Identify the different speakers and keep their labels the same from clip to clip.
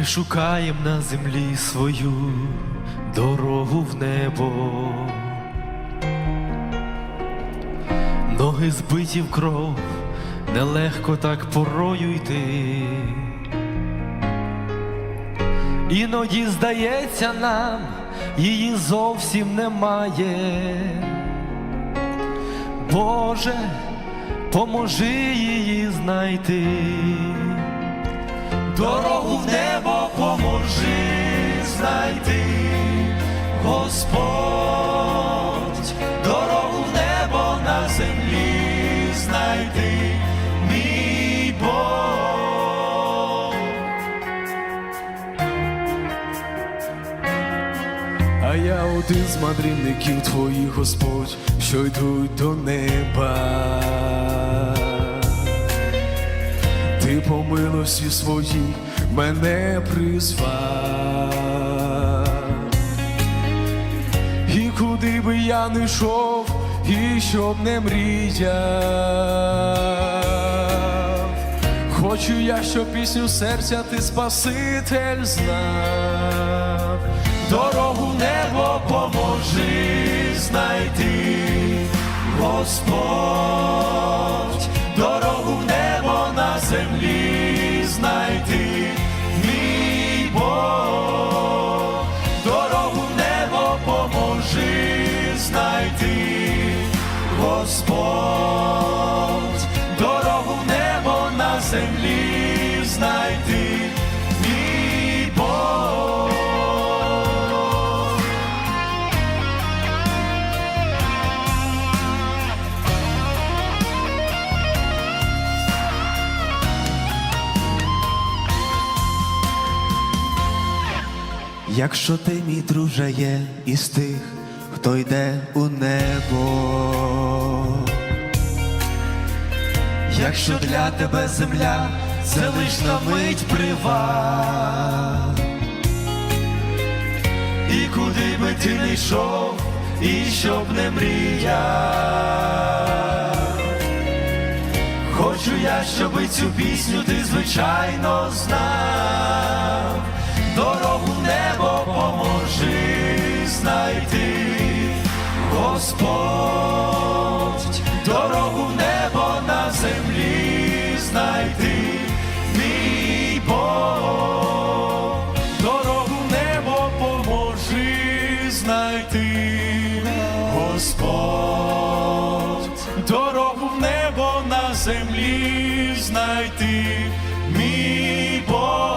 Speaker 1: Ми на землі свою дорогу в небо. Ноги збиті в кров, нелегко так порою йти. Іноді здається нам, її зовсім немає. Боже, поможи її знайти. Дорогу в небо поможи знайти, Господь, дорогу в небо на землі знайти, мій Бог.
Speaker 2: А я один з мандрівників твоїх, Господь, що йдуть до неба. Ти по милості своїй мене призвав. І куди би я не йшов, і щоб не мріяв. Хочу я, щоб пісню серця ти Спаситель знав.
Speaker 1: Дорогу небо поможи знайти, Господь, знайти, Господь, дорогу небо на землі знайти, мій.
Speaker 3: Якщо ти, мій друже, є із тих, хто йде у небо,
Speaker 1: Якщо для тебе земля це лиш на мить прива, і куди би ти не йшов, і щоб не мріяв, хочу я, щоби цю пісню ти звичайно знав, дорогу небо поможи знайти, Господь, дорогу в небо на землі знайти, мій Бог, дорогу в небо поможи знайти, Господь, дорогу в небо на землі знайти, мій Бог,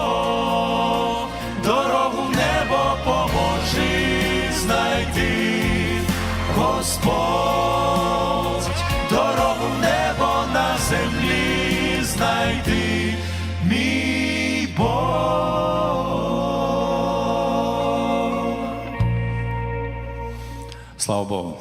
Speaker 1: Господь, дорогу в небо на землі знайти, мій Бог.
Speaker 2: Слава Богу.